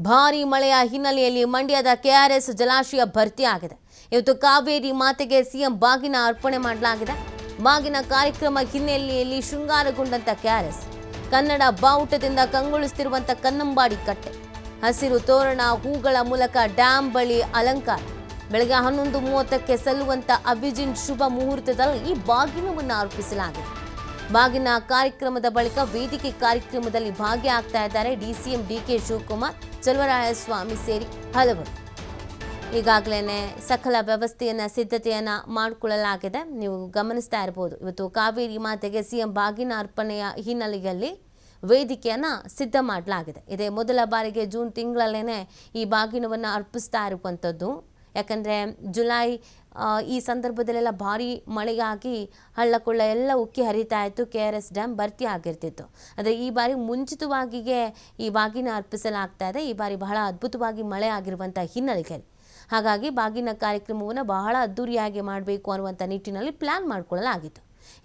ಭಾರೀ ಮಳೆಯ ಹಿನ್ನೆಲೆಯಲ್ಲಿ ಮಂಡ್ಯದ ಕೆಆರ್ಎಸ್ ಜಲಾಶಯ ಭರ್ತಿಯಾಗಿದೆ ಇವತ್ತು ಕಾವೇರಿ ಮಾತೆಗೆ ಸಿಎಂ ಬಾಗಿನ ಅರ್ಪಣೆ ಮಾಡಲಾಗಿದೆ. ಬಾಗಿನ ಕಾರ್ಯಕ್ರಮ ಹಿನ್ನೆಲೆಯಲ್ಲಿ ಶೃಂಗಾರಗೊಂಡಂತ ಕೆಆರ್ಎಸ್. ಕನ್ನಡ ಬಾವುಟದಿಂದ ಕಂಗೊಳಿಸುತ್ತಿರುವಂತ ಕನ್ನಂಬಾಡಿ ಕಟ್ಟೆ. ಹಸಿರು ತೋರಣ, ಹೂಗಳ ಮೂಲಕ ಡ್ಯಾಂ ಬಳಿ ಅಲಂಕಾರ. ಬೆಳಗ್ಗೆ ಹನ್ನೊಂದು ಮೂವತ್ತಕ್ಕೆ ಸಲ್ಲುವಂತ ಅಭಿಜಿನ್ ಶುಭ ಮುಹೂರ್ತದಲ್ಲಿ ಈ ಬಾಗಿನವನ್ನು ಅರ್ಪಿಸಲಾಗಿದೆ. ಬಾಗಿನ ಕಾರ್ಯಕ್ರಮದ ಬಳಿಕ ವೇದಿಕೆ ಕಾರ್ಯಕ್ರಮದಲ್ಲಿ ಭಾಗಿಯಾಗ್ತಾ ಇದ್ದಾರೆ ಡಿಸಿಎಂ ಡಿಕೆ ಶಿವಕುಮಾರ್, ಚಲುವರಾಯಸ್ವಾಮಿ ಸೇರಿ ಹಲವರು. ಈಗಾಗಲೇ ಸಕಲ ವ್ಯವಸ್ಥೆಯನ್ನ, ಸಿದ್ಧತೆಯನ್ನ ಮಾಡಿಕೊಳ್ಳಲಾಗಿದೆ. ನೀವು ಗಮನಿಸ್ತಾ ಇರಬಹುದು ಇವತ್ತು ಕಾವೇರಿ ಮಾತೆಗೆ ಸಿಎಂ ಬಾಗಿನ ಅರ್ಪಣೆಯ ಹಿನ್ನೆಲೆಯಲ್ಲಿ ವೇದಿಕೆಯನ್ನ ಸಿದ್ಧ ಮಾಡಲಾಗಿದೆ. ಇದೇ ಮೊದಲ ಬಾರಿಗೆ ಜೂನ್ ತಿಂಗಳಲ್ಲೇನೆ ಈ ಬಾಗಿನವನ್ನು ಅರ್ಪಿಸ್ತಾ ಇರುವಂಥದ್ದು. ಯಾಕಂದರೆ ಜುಲೈ ಈ ಸಂದರ್ಭದಲ್ಲೆಲ್ಲ ಭಾರಿ ಮಳೆಯಾಗಿ ಹಳ್ಳಕೊಳ್ಳ ಎಲ್ಲ ಉಕ್ಕಿ ಹರಿತಾ ಇತ್ತು, ಕೆ ಆರ್ ಎಸ್ ಡ್ಯಾಮ್ ಭರ್ತಿ ಆಗಿರ್ತಿತ್ತು. ಆದರೆ ಈ ಬಾರಿ ಮುಂಚಿತವಾಗಿಯೇ ಈ ಬಾಗಿನ ಅರ್ಪಿಸಲಾಗ್ತಾ ಇದೆ. ಈ ಬಾರಿ ಬಹಳ ಅದ್ಭುತವಾಗಿ ಮಳೆ ಆಗಿರುವಂಥ ಹಿನ್ನೆಲೆಯಲ್ಲಿ ಹಾಗಾಗಿ ಬಾಗಿನ ಕಾರ್ಯಕ್ರಮವನ್ನು ಬಹಳ ಅದ್ದೂರಿಯಾಗಿ ಮಾಡಬೇಕು ಅನ್ನುವಂಥ ನಿಟ್ಟಿನಲ್ಲಿ ಪ್ಲ್ಯಾನ್ ಮಾಡಿಕೊಳ್ಳಲಾಗಿತ್ತು.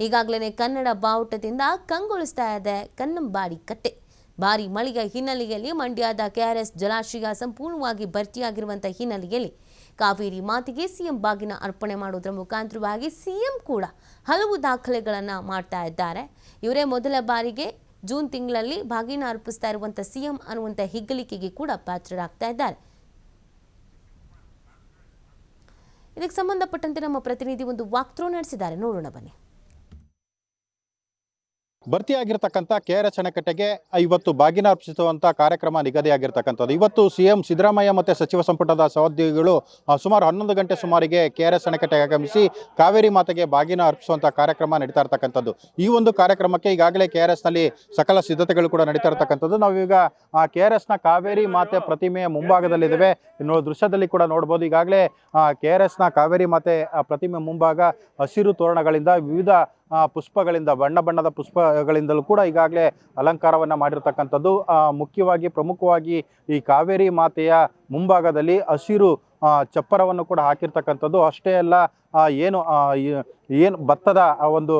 ಈಗಾಗಲೇ ಕನ್ನಡ ಬಾವುಟದಿಂದ ಕಂಗೊಳಿಸ್ತಾ ಇದೆ ಕನ್ನಂಬಾಡಿ ಕಟ್ಟೆ. ಭಾರಿ ಮಳೆಯ ಹಿನ್ನೆಲೆಯಲ್ಲಿ ಮಂಡ್ಯದ ಕೆಆರ್ಎಸ್ ಜಲಾಶಯ ಸಂಪೂರ್ಣವಾಗಿ ಭರ್ತಿಯಾಗಿರುವಂಥ ಹಿನ್ನೆಲೆಯಲ್ಲಿ ಕಾವೇರಿ ಮಾತಿಗೆ ಸಿಎಂ ಬಾಗಿನ ಅರ್ಪಣೆ ಮಾಡೋದ್ರ ಮುಖಾಂತರವಾಗಿ ಸಿಎಂ ಕೂಡ ಹಲವು ದಾಖಲೆಗಳನ್ನು ಮಾಡ್ತಾ ಇದ್ದಾರೆ. ಇವರೇ ಮೊದಲ ಬಾರಿಗೆ ಜೂನ್ ತಿಂಗಳಲ್ಲಿ ಬಾಗಿನ ಅರ್ಪಿಸ್ತಾ ಇರುವಂಥ ಸಿಎಂ ಅನ್ನುವಂಥ ಹಿಗ್ಗಳಿಕೆಗೆ ಕೂಡ ಪಾತ್ರರಾಗ್ತಾ ಇದ್ದಾರೆ. ಇದಕ್ಕೆ ಸಂಬಂಧಪಟ್ಟಂತೆ ನಮ್ಮ ಪ್ರತಿನಿಧಿ ಒಂದು ವಾಕ್ಥ್ರೋ ನಡೆಸಿದ್ದಾರೆ. ನೋಡೋಣ ಬನ್ನಿ. ಭರ್ತಿಯಾಗಿರ್ತಕ್ಕಂಥ ಕೆ ಆರ್ ಎಸ್ ಅಣೆಕಟ್ಟೆಗೆ ಇವತ್ತು ಬಾಗಿನ ಅರ್ಪಿಸುವಂಥ ಕಾರ್ಯಕ್ರಮ ನಿಗದಿಯಾಗಿರ್ತಕ್ಕಂಥದ್ದು ಇವತ್ತು ಸಿ ಎಂ ಸಿದ್ದರಾಮಯ್ಯ ಮತ್ತು ಸಚಿವ ಸಂಪುಟದ ಸಹೋದ್ಯೋಗಿಗಳು ಸುಮಾರು ಹನ್ನೊಂದು ಗಂಟೆ ಸುಮಾರಿಗೆ ಕೆ ಆರ್ ಎಸ್ ಅಣೆಕಟ್ಟೆಗೆ ಆಗಮಿಸಿ ಕಾವೇರಿ ಮಾತೆಗೆ ಬಾಗಿನ ಅರ್ಪಿಸುವಂಥ ಕಾರ್ಯಕ್ರಮ ನಡೀತಾ ಇರ್ತಕ್ಕಂಥದ್ದು. ಈ ಒಂದು ಕಾರ್ಯಕ್ರಮಕ್ಕೆ ಈಗಾಗಲೇ ಕೆ ಆರ್ ಎಸ್ನಲ್ಲಿ ಸಕಲ ಸಿದ್ಧತೆಗಳು ಕೂಡ ನಡೀತಾ ಇರ್ತಕ್ಕಂಥದ್ದು. ನಾವೀಗ ಕೆ ಆರ್ ಎಸ್ನ ಕಾವೇರಿ ಮಾತೆ ಪ್ರತಿಮೆಯ ಮುಂಭಾಗದಲ್ಲಿದ್ದೇವೆ. ಇನ್ನು ದೃಶ್ಯದಲ್ಲಿ ಕೂಡ ನೋಡ್ಬೋದು. ಈಗಾಗಲೇ ಕೆ ಆರ್ ಎಸ್ನ ಕಾವೇರಿ ಮಾತೆ ಪ್ರತಿಮೆ ಮುಂಭಾಗ ಹಸಿರು ತೋರಣಗಳಿಂದ ವಿವಿಧ ಪುಷ್ಪಗಳಿಂದ ಬಣ್ಣ ಬಣ್ಣದ ಪುಷ್ಪಗಳಿಂದಲೂ ಕೂಡ ಈಗಾಗಲೇ ಅಲಂಕಾರವನ್ನು ಮಾಡಿರ್ತಕ್ಕಂಥದ್ದು. ಮುಖ್ಯವಾಗಿ ಪ್ರಮುಖವಾಗಿ ಈ ಕಾವೇರಿ ಮಾತೆಯ ಮುಂಭಾಗದಲ್ಲಿ ಹಸಿರು ಚಪ್ಪರವನ್ನು ಕೂಡ ಹಾಕಿರ್ತಕ್ಕಂಥದ್ದು. ಅಷ್ಟೇ ಅಲ್ಲ ಏನು ಏನು ಭತ್ತದ ಒಂದು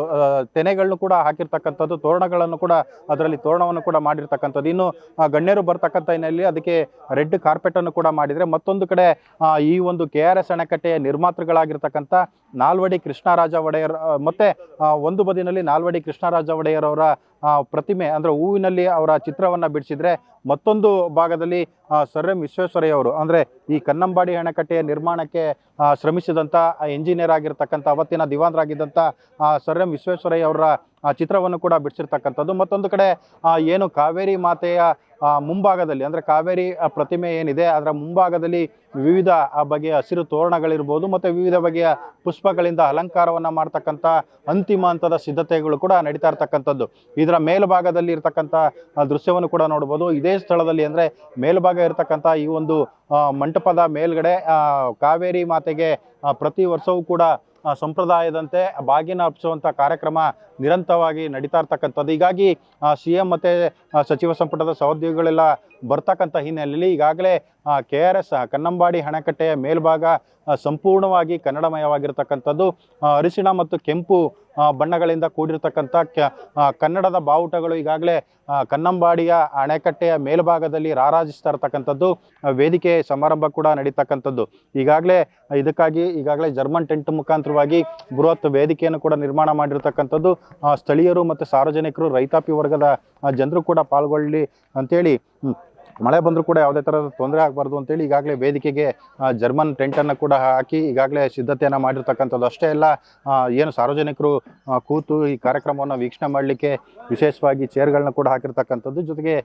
ತೆನೆಗಳನ್ನು ಕೂಡ ಹಾಕಿರ್ತಕ್ಕಂಥದ್ದು, ತೋರಣಗಳನ್ನು ಕೂಡ ಅದರಲ್ಲಿ ತೋರಣವನ್ನು ಕೂಡ ಮಾಡಿರ್ತಕ್ಕಂಥದ್ದು. ಇನ್ನು ಗಣ್ಯರು ಬರ್ತಕ್ಕಂಥ ಹಿನ್ನೆಲೆಯಲ್ಲಿ ಅದಕ್ಕೆ ರೆಡ್ ಕಾರ್ಪೆಟನ್ನು ಕೂಡ ಮಾಡಿದರೆ ಮತ್ತೊಂದು ಕಡೆ ಈ ಒಂದು ಕೆ ಆರ್ ಎಸ್ ಅಣೆಕಟ್ಟೆಯ ನಿರ್ಮಾತೃಗಳಾಗಿರ್ತಕ್ಕಂಥ ನಾಲ್ವಡಿ ಕೃಷ್ಣರಾಜ ಒಡೆಯರ್ ಮತ್ತು ಒಂದು ಬದಿನಲ್ಲಿ ನಾಲ್ವಡಿ ಕೃಷ್ಣರಾಜ ಒಡೆಯರ್ ಪ್ರತಿಮೆ, ಅಂದರೆ ಹೂವಿನಲ್ಲಿ ಅವರ ಚಿತ್ರವನ್ನು ಬಿಡಿಸಿದ್ರೆ ಮತ್ತೊಂದು ಭಾಗದಲ್ಲಿ ಸರ್ ಎಂ ವಿಶ್ವೇಶ್ವರಯ್ಯ ಅವರು ಅಂದರೆ ಈ ಕನ್ನಂಬಾಡಿ ಅಣೆಕಟ್ಟೆಯ ನಿರ್ಮಾಣಕ್ಕೆ ಶ್ರಮಿಸಿದಂಥ ಎಂಜಿನಿಯರ್ ಆಗಿರ್ತಕ್ಕಂಥ, ಅವತ್ತಿನ ದಿವಾನರಾಗಿದ್ದಂಥ ಸರ್ ಎಂ ವಿಶ್ವೇಶ್ವರಯ್ಯ ಅವರ ಚಿತ್ರವನ್ನು ಕೂಡ ಬಿಡಿಸಿರ್ತಕ್ಕಂಥದ್ದು. ಮತ್ತೊಂದು ಕಡೆ ಏನು ಕಾವೇರಿ ಮಾತೆಯ ಮುಂಭಾಗದಲ್ಲಿ ಅಂದರೆ ಕಾವೇರಿ ಪ್ರತಿಮೆ ಏನಿದೆ ಅದರ ಮುಂಭಾಗದಲ್ಲಿ ವಿವಿಧ ಆ, ಬಗೆಯ ಹಸಿರು ತೋರಣಗಳಿರ್ಬೋದು ಮತ್ತು ವಿವಿಧ ಬಗೆಯ ಪುಷ್ಪಗಳಿಂದ ಅಲಂಕಾರವನ್ನು ಮಾಡ್ತಕ್ಕಂಥ ಅಂತಿಮ ಹಂತದ ಸಿದ್ಧತೆಗಳು ಕೂಡ ನಡೀತಾ ಇರ್ತಕ್ಕಂಥದ್ದು. ಇದರ ಮೇಲ್ಭಾಗದಲ್ಲಿ ಇರ್ತಕ್ಕಂಥ ಆ, ದೃಶ್ಯವನ್ನು ಕೂಡ ನೋಡ್ಬೋದು. ಇದೇ ಸ್ಥಳದಲ್ಲಿ ಅಂದರೆ ಮೇಲ್ಭಾಗ ಇರತಕ್ಕಂಥ ಈ ಒಂದು ಮಂಟಪದ ಮೇಲ್ಗಡೆ ಕಾವೇರಿ ಮಾತೆಗೆ ಪ್ರತಿ ವರ್ಷವೂ ಕೂಡ ಆ, ಸಂಪ್ರದಾಯದಂತೆ ಬಾಗಿನ ಅರ್ಪಿಸುವಂಥ ಕಾರ್ಯಕ್ರಮ ನಿರಂತರವಾಗಿ ನಡೀತಾ ಇರ್ತಕ್ಕಂಥದ್ದು. ಹೀಗಾಗಿ ಸಿ ಎಂ ಮತ್ತು ಸಚಿವ ಸಂಪುಟದ ಸಹೋದ್ಯೋಗಿಗಳೆಲ್ಲ ಬರ್ತಕ್ಕಂಥ ಹಿನ್ನೆಲೆಯಲ್ಲಿ ಈಗಾಗಲೇ ಕೆ ಆರ್ ಎಸ್ ಕನ್ನಂಬಾಡಿ ಅಣೆಕಟ್ಟೆಯ ಮೇಲ್ಭಾಗ ಸಂಪೂರ್ಣವಾಗಿ ಕನ್ನಡಮಯವಾಗಿರ್ತಕ್ಕಂಥದ್ದು. ಅರಿಶಿಣ ಮತ್ತು ಕೆಂಪು ಬಣ್ಣಗಳಿಂದ ಕೂಡಿರತಕ್ಕಂಥ ಕನ್ನಡದ ಬಾವುಟಗಳು ಈಗಾಗಲೇ ಕನ್ನಂಬಾಡಿಯ ಅಣೆಕಟ್ಟೆಯ ಮೇಲ್ಭಾಗದಲ್ಲಿ ರಾರಾಜಿಸ್ತಾ ಇರತಕ್ಕಂಥದ್ದು ವೇದಿಕೆ ಸಮಾರಂಭ ಕೂಡ ನಡೀತಕ್ಕಂಥದ್ದು. ಈಗಾಗಲೇ ಇದಕ್ಕಾಗಿ ಈಗಾಗಲೇ ಜರ್ಮನ್ ಟೆಂಟ್ ಮುಖಾಂತರವಾಗಿ ಬೃಹತ್ ವೇದಿಕೆಯನ್ನು ಕೂಡ ನಿರ್ಮಾಣ ಮಾಡಿರ್ತಕ್ಕಂಥದ್ದು ಸ್ಥಳೀಯರು ಮತ್ತು ಸಾರ್ವಜನಿಕರು, ರೈತಾಪಿ ವರ್ಗದ ಜನರು ಕೂಡ ಪಾಲ್ಗೊಳ್ಳಿ ಅಂತೇಳಿ ಮಳೆ ಬಂದರೂ ಕೂಡ ಯಾವುದೇ ಥರದ ತೊಂದರೆ ಆಗಬಾರ್ದು ಅಂತೇಳಿ ಈಗಾಗಲೇ ವೇದಿಕೆಗೆ ಜರ್ಮನ್ ಟೆಂಟನ್ನು ಕೂಡ ಹಾಕಿ ಈಗಾಗಲೇ ಸಿದ್ಧತೆಯನ್ನು ಮಾಡಿರ್ತಕ್ಕಂಥದ್ದು. ಅಷ್ಟೇ ಅಲ್ಲ ಏನು ಸಾರ್ವಜನಿಕರು ಕೂತು ಈ ಕಾರ್ಯಕ್ರಮವನ್ನು ವೀಕ್ಷಣೆ ಮಾಡಲಿಕ್ಕೆ ವಿಶೇಷವಾಗಿ ಚೇರ್ಗಳನ್ನ ಕೂಡ ಹಾಕಿರ್ತಕ್ಕಂಥದ್ದು. ಜೊತೆಗೆ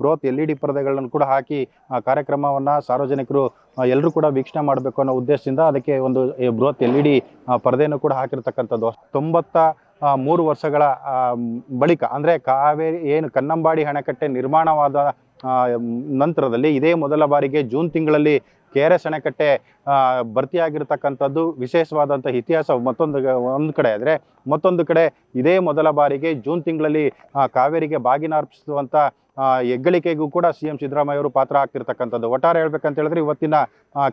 ಬೃಹತ್ ಎಲ್ ಇ ಡಿ ಪರದೆಗಳನ್ನು ಕೂಡ ಹಾಕಿ ಕಾರ್ಯಕ್ರಮವನ್ನು ಸಾರ್ವಜನಿಕರು ಎಲ್ಲರೂ ಕೂಡ ವೀಕ್ಷಣೆ ಮಾಡಬೇಕು ಅನ್ನೋ ಉದ್ದೇಶದಿಂದ ಅದಕ್ಕೆ ಒಂದು ಬೃಹತ್ ಎಲ್ ಇ ಡಿ ಪರದೆಯನ್ನು ಕೂಡ ಹಾಕಿರ್ತಕ್ಕಂಥದ್ದು. ತೊಂಬತ್ತ ಮೂರು ವರ್ಷಗಳ ಬಳಿಕ, ಅಂದರೆ ಕಾವೇರಿ, ಏನು ಕನ್ನಂಬಾಡಿ ಅಣೆಕಟ್ಟೆ ನಿರ್ಮಾಣವಾದ ನಂತರದಲ್ಲಿ ಇದೇ ಮೊದಲ ಬಾರಿಗೆ ಜೂನ್ ತಿಂಗಳಲ್ಲಿ ಕೆ ಆರ್ ಎಸ್ ಅಣೆಕಟ್ಟೆ ಭರ್ತಿಯಾಗಿರ್ತಕ್ಕಂಥದ್ದು ವಿಶೇಷವಾದಂಥ ಇತಿಹಾಸ ಮತ್ತೊಂದು ಒಂದು ಕಡೆ ಆದರೆ ಮತ್ತೊಂದು ಕಡೆ ಇದೇ ಮೊದಲ ಬಾರಿಗೆ ಜೂನ್ ತಿಂಗಳಲ್ಲಿ ಕಾವೇರಿಗೆ ಬಾಗಿನ ಅರ್ಪಿಸುವಂಥ ಹೆಗ್ಗಳಿಕೆಗೂ ಕೂಡ ಸಿ ಎಂ ಸಿದ್ದರಾಮಯ್ಯ ಅವರು ಪಾತ್ರ ಆಗ್ತಿರ್ತಕ್ಕಂಥದ್ದು. ಒಟ್ಟಾರೆ ಹೇಳ್ಬೇಕಂತ ಹೇಳಿದ್ರೆ ಇವತ್ತಿನ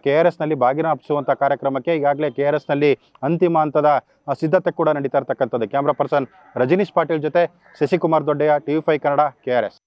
ಕೆ ಆರ್ ಎಸ್ನಲ್ಲಿ ಬಾಗಿನ ಅರ್ಪಿಸುವಂಥ ಕಾರ್ಯಕ್ರಮಕ್ಕೆ ಈಗಾಗಲೇ ಕೆ ಆರ್ ಎಸ್ನಲ್ಲಿ ಅಂತಿಮ ಹಂತದ ಸಿದ್ಧತೆ ಕೂಡ ನಡೀತಾ ಇರ್ತಕ್ಕಂಥದ್ದು. ಕ್ಯಾಮ್ರಾ ಪರ್ಸನ್ ರಜನೀಶ್ ಪಾಟೀಲ್ ಜೊತೆ Shashikumar Doddeya T V five Kannada K R S